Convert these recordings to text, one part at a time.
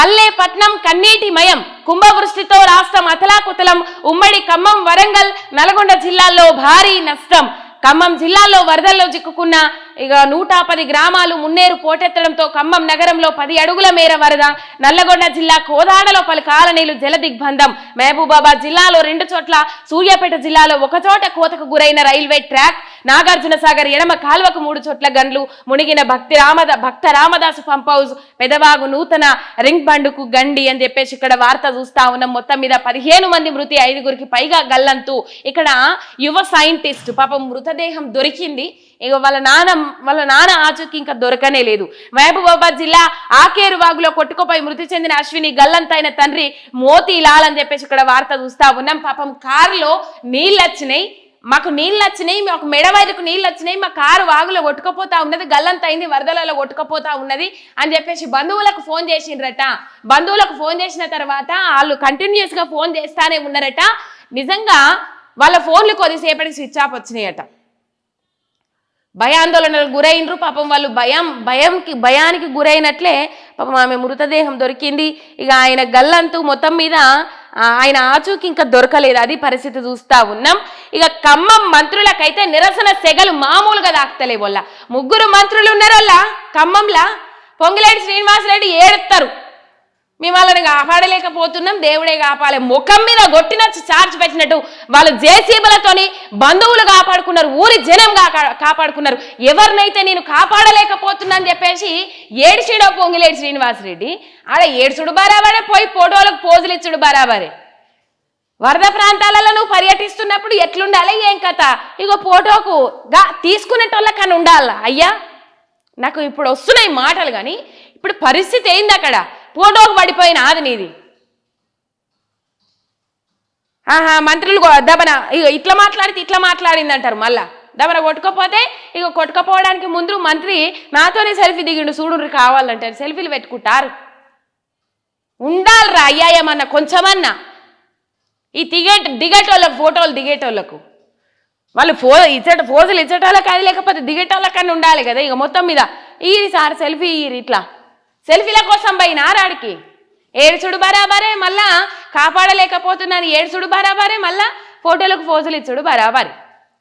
పల్లెపట్నం కన్నీటిమయం కుంభవృష్టితో రాష్ట్రం అతలాకుతలం ఉమ్మడి ఖమ్మం వరంగల్ నల్గొండ జిల్లాల్లో భారీ నష్టం. ఖమ్మం జిల్లాలో వరదల్లో చిక్కుకున్న ఇక నూట పది గ్రామాలు మున్నేరు పోటెత్తడంతో ఖమ్మం నగరంలో పది అడుగుల మేర వరద నల్లగొండ జిల్లా కోదాడలో పలు కాలనీలు జలదిగ్బంధం. మహబూబాబాద్ జిల్లాలో రెండు చోట్ల సూర్యాపేట జిల్లాలో ఒకచోట కోతకు గురైన రైల్వే ట్రాక్ నాగార్జున సాగర్ ఎడమ కాల్వకు మూడు చోట్ల గండ్లు మునిగిన భక్తి రామద భక్త రామదాసు పంప్ హౌస్ పెదవాగు నూతన రింగ్ బండుకు గండి అని చెప్పేసి ఇక్కడ వార్త చూస్తా ఉన్నాం. మొత్తం మీద పదిహేను మంది మృతి ఐదుగురికి పైగా గల్లంతు. ఇక్కడ యువ సైంటిస్ట్ పాపం మృతదేహం దొరికింది. ఇక వాళ్ళ నాన్న వాళ్ళ నాన్న ఆచూకి ఇంకా దొరకనే లేదు. మహబూబాబాద్ జిల్లా ఆకేరు వాగులో కొట్టుకుపోయి మృతి చెందిన అశ్విని గల్లంతైన తండ్రి మోతీ లాల్ అని చెప్పేసి ఇక్కడ వార్త చూస్తా ఉన్నాం. పాపం కారులో నీళ్ళు వచ్చినాయి. మాకు నీళ్ళు వచ్చినాయి మాకు మెడ వరకు నీళ్ళు వచ్చినాయి మా కారు వాగులో కొట్టుకపోతా ఉన్నది గల్లంత అయింది వరదలలో కొట్టుకపోతా ఉన్నది అని చెప్పేసి బంధువులకు ఫోన్ చేసిండ్రట. బంధువులకు ఫోన్ చేసిన తర్వాత వాళ్ళు కంటిన్యూస్గా ఫోన్ చేస్తానే ఉన్నారట. నిజంగా వాళ్ళ ఫోన్లు కొద్దిసేపటికి స్విచ్ ఆఫ్ వచ్చినాయట. భయాందోళనలకు గురైనరు పాపం వాళ్ళు భయం భయంకి భయానికి గురైనట్లే పాపం ఆమె మృతదేహం దొరికింది. ఇక ఆయన గల్లంతు మొత్తం మీద ఆయన ఆచూకి ఇంకా దొరకలేదు. అది పరిస్థితి చూస్తా ఉన్నాం. ఇక ఖమ్మం మంత్రులకైతే నిరసన సెగలు మామూలుగా దాక్తలే వాళ్ళ ముగ్గురు మంత్రులు ఉన్నారు ఖమ్మంలా? పొంగిలేటి శ్రీనివాసరెడ్డి ఏడుస్తారు మేము వాళ్ళని కాపాడలేకపోతున్నాం దేవుడే కాపాలే ముఖం మీద కొట్టిన చార్జ్ పెట్టినట్టు వాళ్ళు జేసీబులతోని బంధువులు కాపాడుకున్నారు ఊరి జనం కాపాడుకున్నారు. ఎవరినైతే నేను కాపాడలేకపోతున్నా అని చెప్పేసి ఏడిచిడో పొంగిలేడు శ్రీనివాసరెడ్డి. ఆడ ఏడుచుడు బరాబరే పోయి ఫోటోలకు పోజులు ఇచ్చుడు బరాబరే. వరద ప్రాంతాలలో నువ్వు పర్యటిస్తున్నప్పుడు ఎట్లుండాలి ఏం కథ? ఇగో ఫోటోకు గా తీసుకునేటోళ్ళకని ఉండాలా అయ్యా నాకు ఇప్పుడు వస్తున్నాయి మాటలు కానీ ఇప్పుడు పరిస్థితి ఏంది అక్కడ ఫోటోకు పడిపోయిన ఆది నీది. ఆహా మంత్రులు దబన ఇగ ఇట్లా మాట్లాడితే ఇట్లా మాట్లాడింది అంటారు మళ్ళా. దబన కొట్టుకోపోతే ఇక కొట్టుకపోవడానికి ముందు మంత్రి నాతోనే సెల్ఫీ దిగిండు చూడు కావాలంటారు. సెల్ఫీలు పెట్టుకుంటారు. ఉండాలిరా అయ్యా ఏమన్నా కొంచెమన్నా. ఈ దిగేట దిగేటోళ్ళకు ఫోటోలు దిగేటోళ్ళకు. వాళ్ళు ఫో ఇచ్చట ఫోజులు ఇచ్చటోళ్ళకి అది లేకపోతే దిగేటోళ్ళకన్నా ఉండాలి కదా. ఇక మొత్తం మీద ఈ సార్ సెల్ఫీ ఇట్లా. సెల్ఫీల కోసం పోయినా రాడికి ఏడుచుడు బరాబరే మళ్ళా కాపాడలేకపోతున్నాను. ఏడుచుడు బరాబరే మళ్ళా ఫోటోలకు ఫోజులు ఇచ్చుడు బరాబరే.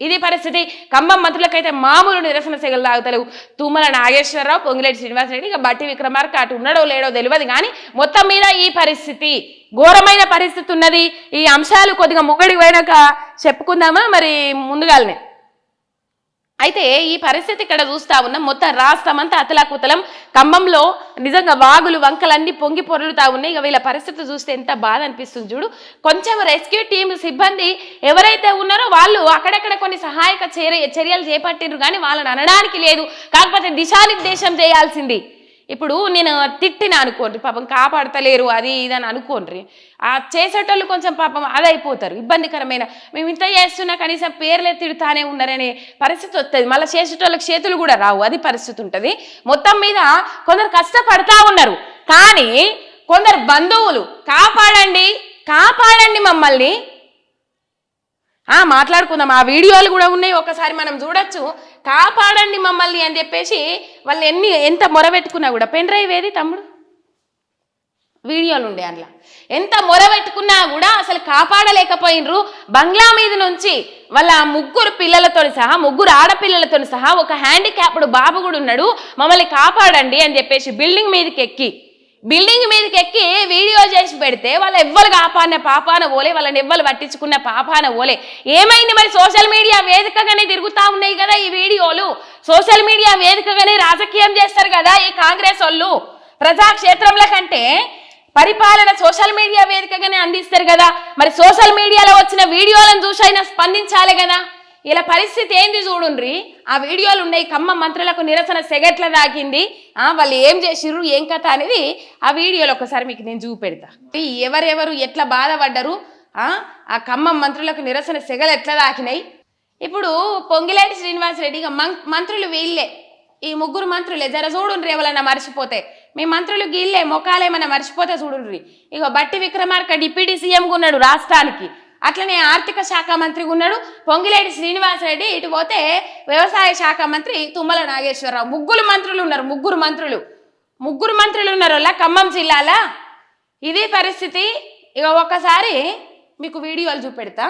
ఇది పరిస్థితి. ఖమ్మం మంత్రులకైతే మామూలు నిరసన సెగలు తాగుతలేవు. తుమ్మల నాగేశ్వరరావు పొంగిలేటి శ్రీనివాసరెడ్డి ఇక బట్టి విక్రమార్క అటు ఉన్నాడో లేడో తెలియదు కానీ మొత్తం మీద ఈ పరిస్థితి. ఘోరమైన పరిస్థితి ఉన్నది. ఈ అంశాలు కొద్దిగా ముగ్గడికి పోయినాక చెప్పుకుందామా? మరి ముందుగానే అయితే ఈ పరిస్థితి ఇక్కడ చూస్తా ఉన్నాం. మొత్తం రాష్ట్రం అంతా అతలాకుతలం. ఖమ్మంలో నిజంగా వాగులు వంకలన్నీ పొంగి పొరులుతా ఉన్నాయి. ఇక వీళ్ళ పరిస్థితి చూస్తే ఎంత బాధ అనిపిస్తుంది చూడు. కొంచెం రెస్క్యూ టీం సిబ్బంది ఎవరైతే ఉన్నారో వాళ్ళు అక్కడక్కడ కొన్ని సహాయక చర్యలు చేపట్టిండ్రు కానీ వాళ్ళని అనడానికి లేదు. కాకపోతే దిశానిర్దేశం చేయాల్సింది. ఇప్పుడు నేను తిట్టిన అనుకోండి పాపం కాపాడతలేరు అది ఇది అని అనుకోండి ఆ చేసేటోళ్ళు కొంచెం పాపం అదైపోతారు ఇబ్బందికరమైన మేము ఇంత చేస్తున్నా కనీసం పేర్లే తిడుతానే ఉన్నారనే పరిస్థితి వస్తుంది మళ్ళీ చేసేటోళ్ళకి చేతులు కూడా రావు అది పరిస్థితి ఉంటుంది. మొత్తం మీద కొందరు కష్టపడతా ఉన్నారు కానీ కొందరు బంధువులు కాపాడండి కాపాడండి మమ్మల్ని. మాట్లాడుకుందాం. ఆ వీడియోలు కూడా ఉన్నాయి ఒకసారి మనం చూడొచ్చు. కాపాడండి మమ్మల్ని అని చెప్పేసి వాళ్ళు ఎన్ని ఎంత మొరబెట్టుకున్నా కూడా. పెన్ డ్రైవ్ ఏది తమ్ముడు? వీడియోలు ఉండే అందులో. ఎంత మొరబెట్టుకున్నా కూడా అసలు కాపాడలేకపోయినరు. బంగ్లా మీద నుంచి వాళ్ళ ముగ్గురు పిల్లలతో సహా ముగ్గురు ఆడపిల్లలతో సహా ఒక హ్యాండిక్యాప్డ్ బాబు కూడా ఉన్నాడు. మమ్మల్ని కాపాడండి అని చెప్పేసి బిల్డింగ్ మీదకి ఎక్కి బిల్డింగ్ మీదకి ఎక్కి వీడియో చేసి పెడితే వాళ్ళు ఎవ్వరు కాపాడిన పాపాన ఓలే వాళ్ళని ఎవ్వరు పట్టించుకున్న పాపాన ఓలే. ఏమైంది మరి? సోషల్ మీడియా వేదికగానే తిరుగుతూ ఉన్నాయి కదా ఈ వీడియోలు. సోషల్ మీడియా వేదికగానే రాజకీయం చేస్తారు కదా ఈ కాంగ్రెస్ వాళ్ళు. ప్రజాక్షేత్రంల కంటే పరిపాలన సోషల్ మీడియా వేదికగానే అందిస్తారు కదా. మరి సోషల్ మీడియాలో వచ్చిన వీడియోలను చూసైనా స్పందించాలి కదా. ఇలా పరిస్థితి ఏంది చూడుండ్రి? ఆ వీడియోలు ఉన్నాయి కమ్మ మంత్రులకు నిరసన సెగట్ల దాకింది. వాళ్ళు ఏం చేసిర్రు ఏం కథ అనేది ఆ వీడియోలో ఒకసారి మీకు నేను చూపెడతా. ఎవరెవరు ఎట్లా బాధపడ్డరు? ఆ ఖమ్మం మంత్రులకు నిరసన సెగలు ఎట్లా దాకినాయి? ఇప్పుడు పొంగిలేటి శ్రీనివాసరెడ్డి మం- మంత్రులు వీళ్ళే. ఈ ముగ్గురు మంత్రులే. జర చూడుండ్రి ఎవరైనా మర్చిపోతే. మీ మంత్రులు గీళ్ళే మొఖాలేమైనా మర్చిపోతే చూడుండ్రి. ఇక బట్టి విక్రమార్క డిప్యూటీ సీఎంగా ఉన్నాడు రాష్ట్రానికి. అట్లనే ఆర్థిక శాఖ మంత్రిగా ఉన్నాడు. పొంగిలేటి శ్రీనివాసరెడ్డి ఇటు పోతే వ్యవసాయ శాఖ మంత్రి తుమ్మల నాగేశ్వరరావు. ముగ్గురు మంత్రులు ఉన్నారు ముగ్గురు మంత్రులు. ముగ్గురు మంత్రులు ఉన్నారు వాళ్ళ ఖమ్మం జిల్లాలా. ఇది పరిస్థితి. ఇక ఒక్కసారి మీకు వీడియోలు చూపెడతా.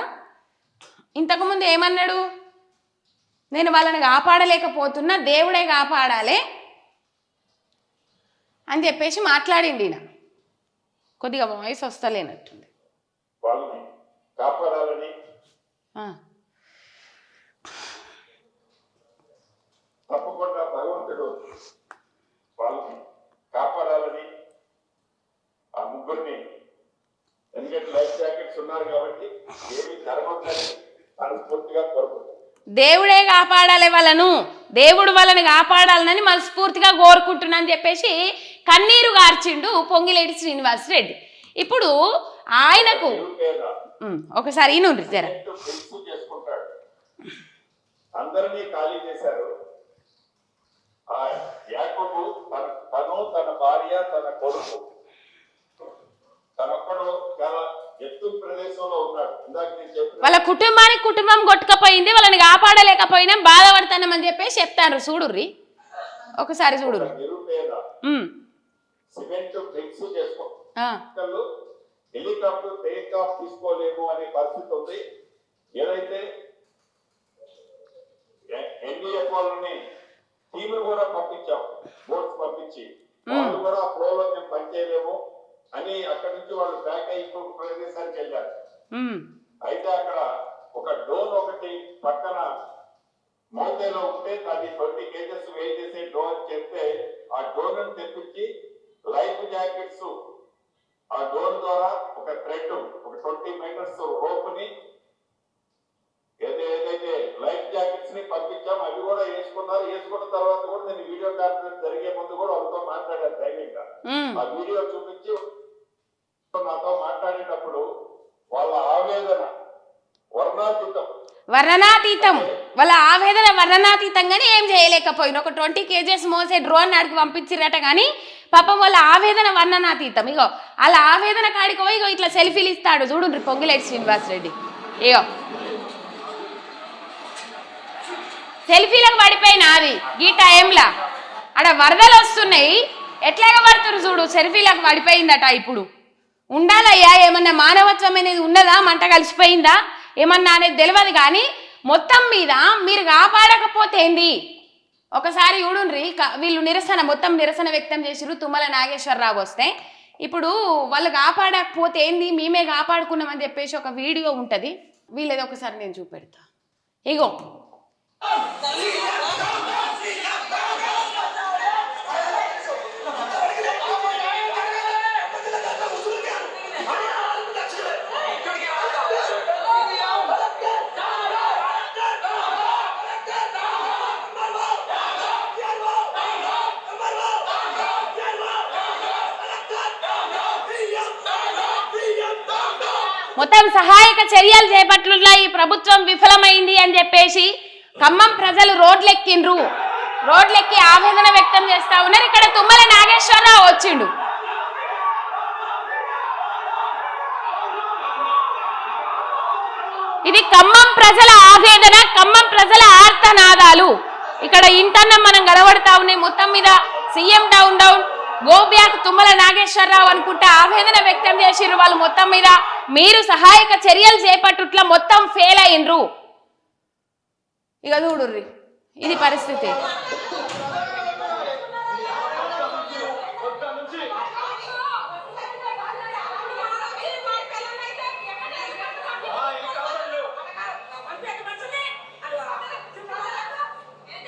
ఇంతకుముందు ఏమన్నాడు? నేను వాళ్ళని కాపాడలేకపోతున్నా దేవుడే కాపాడాలి అని చెప్పేసి మాట్లాడిండి ఈయన. కొద్దిగా వాయిస్ వస్తలేనట్టుంది. వాళ్ళని తప్పకుండా భగవంతుడు వాళ్ళని కాపాడాలని ఆ ముగ్గురిని. ఎందుకంటే లైఫ్ జాకెట్స్ ఉన్నారు కాబట్టి ఏమి జరగొద్దని మనస్ఫూర్తిగా కోరుకుంటాం దేవుడే కాపాడాలి వాళ్ళను. దేవుడు వాళ్ళని కాపాడాలని మనస్ఫూర్తిగా కోరుకుంటున్నా అని చెప్పేసి కన్నీరు గార్చిండు పొంగిలేటి శ్రీనివాస్ రెడ్డి ఇప్పుడు ఆయనకు ఒకసారి జర. చేసుకుంటాడు. అందరినీ ఖాళీ చేశారు. యాకోబు తన తను భార్య తన కొడుకు. తనొక్కడు చాలా ఎత్తు ప్రదేశంలో ఉన్నాడు. ఇందాక నేను చెప్పిన వాళ్ళ కుటుంబానికి కుటుంబం కొట్టుకపోయింది వాళ్ళని కాపాడలేకపోయినా బాధపడతానమని చెప్పేసి చెప్తారు. చూడుర్రి. ఒకసారి చూడుర్రి. నిరుపేద. సిమెంట్ బ్రిక్స్ చేసుకో. హెలికాప్టర్ టేక్ ఆఫ్ తీసుకోలేము అనే పరిస్థితి ఉంది. ఏదైతే ఎన్డీఎఫ్ వాళ్ళని టీములు కూడా పంపించాం. బోట్స్ పంపించి. వాళ్ళు కూడా ఫ్లోలో మేము పనిచేయలేము అని అక్కడి నుంచి వాళ్ళు బ్యాక్ అయ్యి ఇంకొక ప్రదేశానికి వెళ్ళారు. అయితే అక్కడ ఒక డోన్ ఒకటి పక్కన మౌతేలో ఉంటే దాన్ని ట్వంటీ కేజెస్ వెయిట్ చేసే డోన్ చెప్తే ఆ డోన్ తెప్పించి లైఫ్ జాకెట్స్ ఆ డోన్ ద్వారా ఒక థ్రెడ్ ఒక ట్వంటీ మీటర్స్ రోప్ని ఏదో ఏదైతే లైఫ్ జాకెట్స్ని పంపించాం అవి కూడా వేసుకున్నారు వేసుకున్న తర్వాత కూడా నేను వీడియో కాన్ఫరెన్స్ జరిగే ముందు కూడా వాళ్ళతో మాట్లాడాను ధైర్యంగా. ఆ వీడియో చూపించి నాతో మాట్లాడేటప్పుడు వాళ్ళ ఆవేదన వర్ణాతీతం వర్ణనాతీతం. వాళ్ళ ఆవేదన వర్ణనాతీతంగానే ఏం చేయలేకపోయిన. ఒక ట్వంటీ కేజెస్ మోసే డ్రోన్ నాడికి పంపించిరట కానీ పాపం వాళ్ళ ఆవేదన వర్ణనాతీతం. ఇగో వాళ్ళ ఆవేదన కాడికి పోయి ఇగో ఇట్లా సెల్ఫీలు ఇస్తాడు. చూడు పొంగిలేటి శ్రీనివాస్ రెడ్డి. ఇగో. సెల్ఫీలకు పడిపోయిన అది. ఈ టైంలా. ఆడ వరదలు వస్తున్నాయి. ఎట్లాగ పడుతురు చూడు సెల్ఫీలకు పడిపోయిందట ఇప్పుడు. ఉండాలయ్యా ఏమన్నా మానవత్వం అనేది ఉన్నదా? మంట కలిసిపోయిందా? ఏమన్నా అనేది తెలియదు కానీ మొత్తం మీద మీరు కాపాడకపోతే ఏంది? ఒకసారి చూడుండ్రి వీళ్ళు నిరసన మొత్తం నిరసన వ్యక్తం చేసిరు తుమ్మల నాగేశ్వరరావు వస్తే. ఇప్పుడు వాళ్ళు కాపాడకపోతే ఏంది? మేమే కాపాడుకున్నామని చెప్పేసి ఒక వీడియో ఉంటుంది. వీళ్ళది ఒకసారి నేను చూపెడతా. ఇగో. మొత్తం సహాయక చర్యలు చేపట్లులా ఈ ప్రభుత్వం విఫలమైంది అని చెప్పేసి ఖమ్మం ప్రజలు రోడ్లెక్కిండ్రు. రోడ్లెక్కి ఆవేదన వ్యక్తం చేస్తా ఉన్నారు. ఇక్కడ తుమ్మల నాగేశ్వరరావు వచ్చిండు. ఇది ఖమ్మం ప్రజల ఆవేదన ఖమ్మం ప్రజల ఆర్తనాదాలు. ఇక్కడ ఇంటర్న మనం గడబడతా ఉన్నాయి. మొత్తం మీద CM down down. Go back Tummala Nageswara Rao అనుకుంటే ఆవేదన వ్యక్తం చేసిర్రు వాళ్ళు మొత్తం మీద. మీరు సహాయక చర్యలు చేపట్టుట్ల మొత్తం ఫెయిల్ అయ్యిండ్రు ఇక చూడుర్రి ఇది పరిస్థితి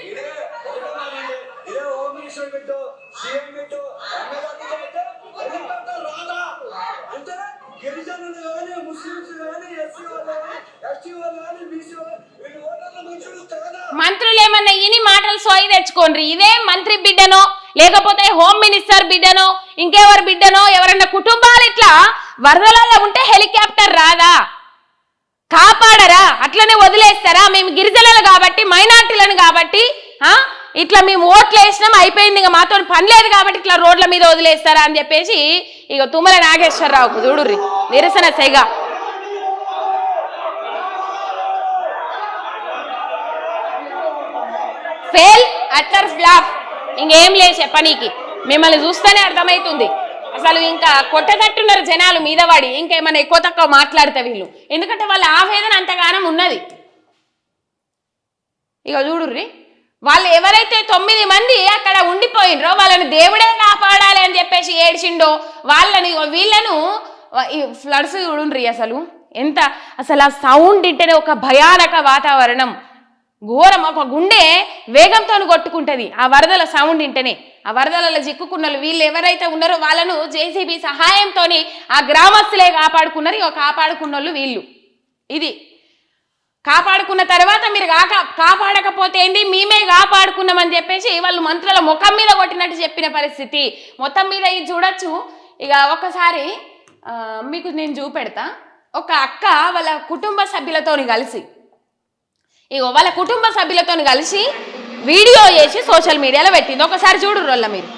ఇదే ఇదే హోమ్ మినిస్టర్ పెట్టు సీఎం పెట్టు ఎమ్మెల్యే పెట్టు హెలికాప్టర్ రాదా అంటే గిరిజనులు కానీ ముస్లింస్ కానీ ఎస్సీ వాళ్ళు కానీ ఎస్టీ వాళ్ళు కానీ బీసీ వాళ్ళు వీళ్ళు ఓటర్ల మనుషులు తెగదా మంత్రులు ఏమన్నా ఇని పోయి తెచ్చుకోండి ఇదే మంత్రి బిడ్డనో లేకపోతే హోమ్ మినిస్టర్ బిడ్డనో ఇంకెవరి బిడ్డనో ఎవరన్నా కుటుంబాలు ఇట్లా వరదలలో ఉంటే హెలికాప్టర్ రాదా? కాపాడరా? అట్లనే వదిలేస్తారా? మేము గిరిజనులు కాబట్టి మైనార్టీలను కాబట్టి ఆ? ఇట్లా మేము ఓట్లు వేసినాం అయిపోయింది ఇక మాతో పని లేదు కాబట్టి ఇట్లా రోడ్ల మీద వదిలేస్తారా అని చెప్పేసి ఇక తుమ్మల నాగేశ్వరరావుకు చూడుర్రి. నిరసన సెగ. Fail utter flop. ఇంకేం లేదు చెప్పనీకి. మిమ్మల్ని చూస్తేనే అర్థమవుతుంది అసలు ఇంకా కొట్టగట్టున్నారు జనాలు మీద వాడి ఇంకేమైనా ఎక్కువ తక్కువ మాట్లాడితే వీళ్ళు. ఎందుకంటే వాళ్ళ ఆవేదన అంతగానం ఉన్నది. ఇక చూడుర్రి. వాళ్ళు ఎవరైతే తొమ్మిది మంది అక్కడ ఉండిపోయినరో వాళ్ళని దేవుడే కాపాడాలి అని చెప్పేసి ఏడ్చిండో వాళ్ళని వీళ్ళను ఈ ఫ్లడ్స్ చూడుండ్రి అసలు. ఎంత అసలు ఆ సౌండ్ ఇంటేనే ఒక భయానక వాతావరణం. ఘోరం. ఒక గుండె వేగంతో కొట్టుకుంటది. ఆ వరదల సౌండ్ ఇంటనే ఆ వరదలలో చిక్కుకున్న వాళ్ళు వీళ్ళు ఎవరైతే ఉన్నారో వాళ్ళను జేసీబీ సహాయంతో ఆ గ్రామస్తులే కాపాడుకున్నారు. ఇక కాపాడుకున్న వాళ్ళు. వీళ్ళు ఇది. కాపాడుకున్న తర్వాత మీరు కాక కాపాడకపోతే ఏంది? మేమే కాపాడుకున్నామని చెప్పేసి వాళ్ళు మంత్రుల ముఖం మీద కొట్టినట్టు చెప్పిన పరిస్థితి. మొత్తం మీద ఇది చూడొచ్చు. ఇక ఒకసారి మీకు నేను చూపెడతా. ఒక అక్క వాళ్ళ కుటుంబ సభ్యులతోని కలిసి ఇగో వాళ్ళ కుటుంబ సభ్యులతో కలిసి వీడియో చేసి సోషల్ మీడియాలో పెట్టింది. ఒకసారి చూడు రోల్ల మీరు.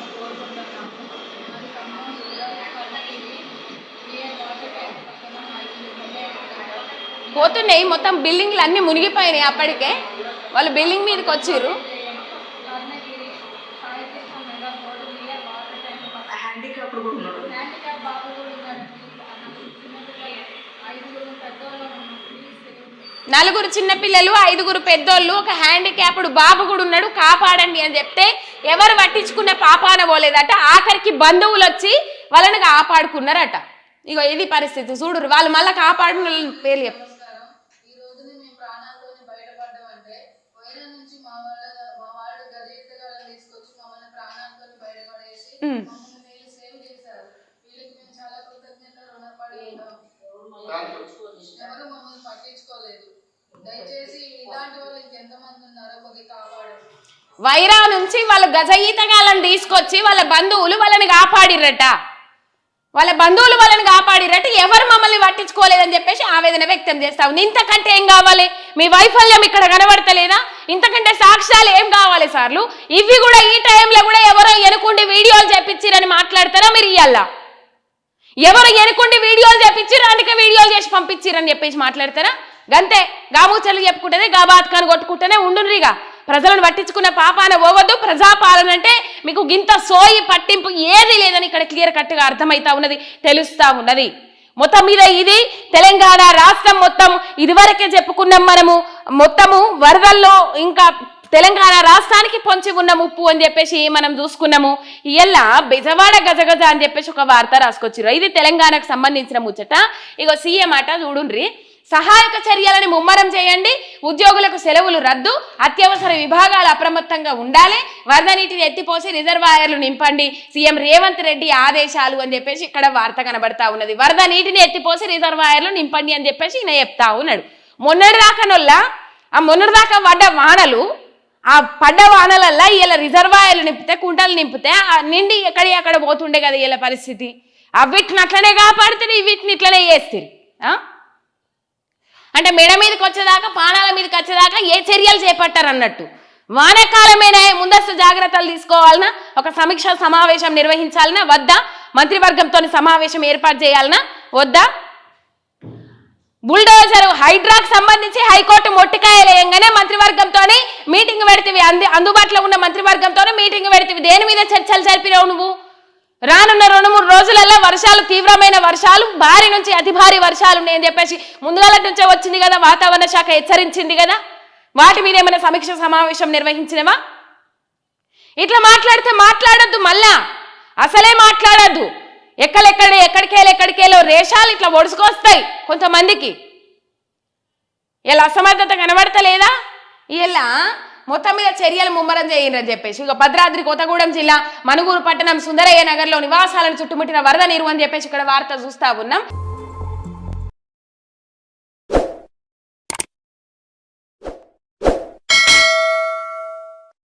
పోతున్నాయి మొత్తం బిల్డింగ్లు అన్ని మునిగిపోయినాయి అప్పటికే. వాళ్ళు బిల్డింగ్ మీదకి వచ్చిర్రు. హ్యాండిక్యాప్డ్ కూడా ఉన్నాడు. నలుగురు చిన్నపిల్లలు ఐదుగురు పెద్దోళ్ళు ఒక హ్యాండిక్యాప్డ్ బాబు కూడా ఉన్నాడు. కాపాడండి అని చెప్తే ఎవరు పట్టించుకున్న పాపాన పోలేదట. ఆఖరికి బంధువులు వచ్చి వాళ్ళని కాపాడుకున్నారట. ఇగో ఇది పరిస్థితి. చూడురు వాళ్ళు మళ్ళీ కాపాడిన పేర్లు చెప్పు. నమస్కారం ఈ రోజున మేము ప్రాణాలతోని బయటపడ్డామంటే వైరం నుంచి మా వాళ్ళ మా వాళ్ళు గజయితగాళ్ళని తీసుకొచ్చి మమ్మల్ని ప్రాణాలతోని బయటపడేసి ఉమ్. మమ్మల్ని వీళ్ళు సేవ్ చేశారు వీళ్ళకి మేము చాలా కృతజ్ఞత రుణపడి ఉంటాం ఎవరు మమ్మల్ని పట్టించుకోలేదు దయచేసి ఇలాంటి వాళ్ళు ఇంకెంతమంది ఉన్నారో కొద్దిగా కాపాడండి వైరా నుంచి వాళ్ళ గజ ఈతగాళ్ళని తీసుకొచ్చి వాళ్ళ బంధువులు వాళ్ళని కాపాడిర్రట. వాళ్ళ బంధువులు వాళ్ళని కాపాడిరట ఎవరు మమ్మల్ని పట్టించుకోలేదని చెప్పేసి ఆవేదన వ్యక్తం చేస్తావు. ఇంతకంటే ఏం కావాలి? మీ వైఫల్యం ఇక్కడ కనబడతలేదా? ఇంతకంటే సాక్ష్యాలు ఏం కావాలి సార్లు? ఇవి కూడా ఈ టైంలో కూడా ఎవరో ఎనుకుండి వీడియోలు చేపించిరని మాట్లాడతారా మీరు ఇయ్యాల? ఎవరు ఎనుకుండి వీడియోలు చేపించిరు అందుకే వీడియోలు చేసి పంపించిరని చెప్పేసి మాట్లాడతారా? గంతే గామూచలు చెప్పుకుంటేనే గా బాత్కాన్ని కొట్టుకుంటేనే ఉండునరిగా ప్రజలను పట్టించుకున్న పాపాన పోవద్దు. ప్రజాపాలన అంటే మీకు గింత సోయి పట్టింపు ఏది లేదని ఇక్కడ క్లియర్ కట్గా అర్థమవుతా ఉన్నది తెలుస్తా ఉన్నది. మొత్తం మీద ఇది తెలంగాణ రాష్ట్రం మొత్తం ఇదివరకే చెప్పుకున్నాం మనము. మొత్తము వరదల్లో ఇంకా తెలంగాణ రాష్ట్రానికి పొంచి ఉన్న ముప్పు అని చెప్పేసి మనం చూసుకున్నాము. ఇలా బెజవాడ గజగజ అని చెప్పేసి ఒక వార్త రాసుకొచ్చిర్రు. ఇది తెలంగాణకు సంబంధించిన ముచ్చట. ఇగో సీఎం అట చూడుండ్రి. సహాయక చర్యలని ముమ్మరం చేయండి. ఉద్యోగులకు సెలవులు రద్దు అత్యవసర విభాగాలు అప్రమత్తంగా ఉండాలి. వరద నీటిని ఎత్తిపోసి రిజర్వాయర్లు నింపండి. సీఎం రేవంత్ రెడ్డి ఆదేశాలు అని చెప్పేసి ఇక్కడ వార్త కనబడతా ఉన్నది. వరద నీటిని ఎత్తిపోసి రిజర్వాయర్లు నింపండి అని చెప్పేసి ఈయన చెప్తా ఉన్నాడు. మొన్నటి ఆ మొన్నటి దాకా పడ్డ వానలు ఆ పడ్డ వానలల్లా ఇలా రిజర్వాయర్లు నింపితే కుంటలు నింపితే ఆ నిండి ఎక్కడి అక్కడ పోతుండే కదా వీళ్ళ పరిస్థితి. అవిటిని అట్లనే కాపాడుతుంది వీటిని ఇట్లనే చేస్తారు. అంటే మెడ మీదకి వచ్చేదాకా పానాల మీదకి వచ్చేదాకా ఏ చర్యలు చేపట్టారు అన్నట్టు వానాకాలమేనే ముందస్తు జాగ్రత్తలు తీసుకోవాలన్నా ఒక సమీక్ష సమావేశం నిర్వహించాలన్నా వద్దా? మంత్రివర్గంతో సమావేశం ఏర్పాటు చేయాలన్నా వద్దా? బుల్డోజర్ హైడ్రాకు సంబంధించి హైకోర్టు మొట్టికాయలేయంగానే మంత్రివర్గంతో మీటింగ్ పెడితే అంది అందుబాటులో ఉన్న మంత్రివర్గంతో మీటింగ్ పెడితే దేని మీద చర్చలు జరిపినావు నువ్వు? రానున్న రెండు మూడు రోజులలో వర్షాలు తీవ్రమైన వర్షాలు భారీ నుంచి అతి భారీ వర్షాలు ఉన్నాయని చెప్పేసి ముందుగాల నుంచే వచ్చింది కదా వాతావరణ శాఖ హెచ్చరించింది కదా? వాటి మీద ఏమైనా సమీక్ష సమావేశం నిర్వహించినవా? ఇట్లా మాట్లాడితే మాట్లాడొద్దు మళ్ళా. అసలే మాట్లాడద్దు. ఎక్కడెక్కడ ఎక్కడికేలో ఎక్కడికేలో రేషాలు ఇట్లా ఒడుచుకొస్తాయి కొంతమందికి. ఇలా అసమర్థత కనబడతలేదా? ఇలా మొత్తం మీద చర్యలు ముమ్మరం చేయండి చెప్పేసి. ఇక భద్రాద్రి కొత్తగూడెం జిల్లా మనుగూరు పట్టణం సుందరయ్య నగర్లో నివాసాలను చుట్టుముట్టిన వరద నీరు అని చెప్పేసి ఇక్కడ వార్త చూస్తా ఉన్నాం.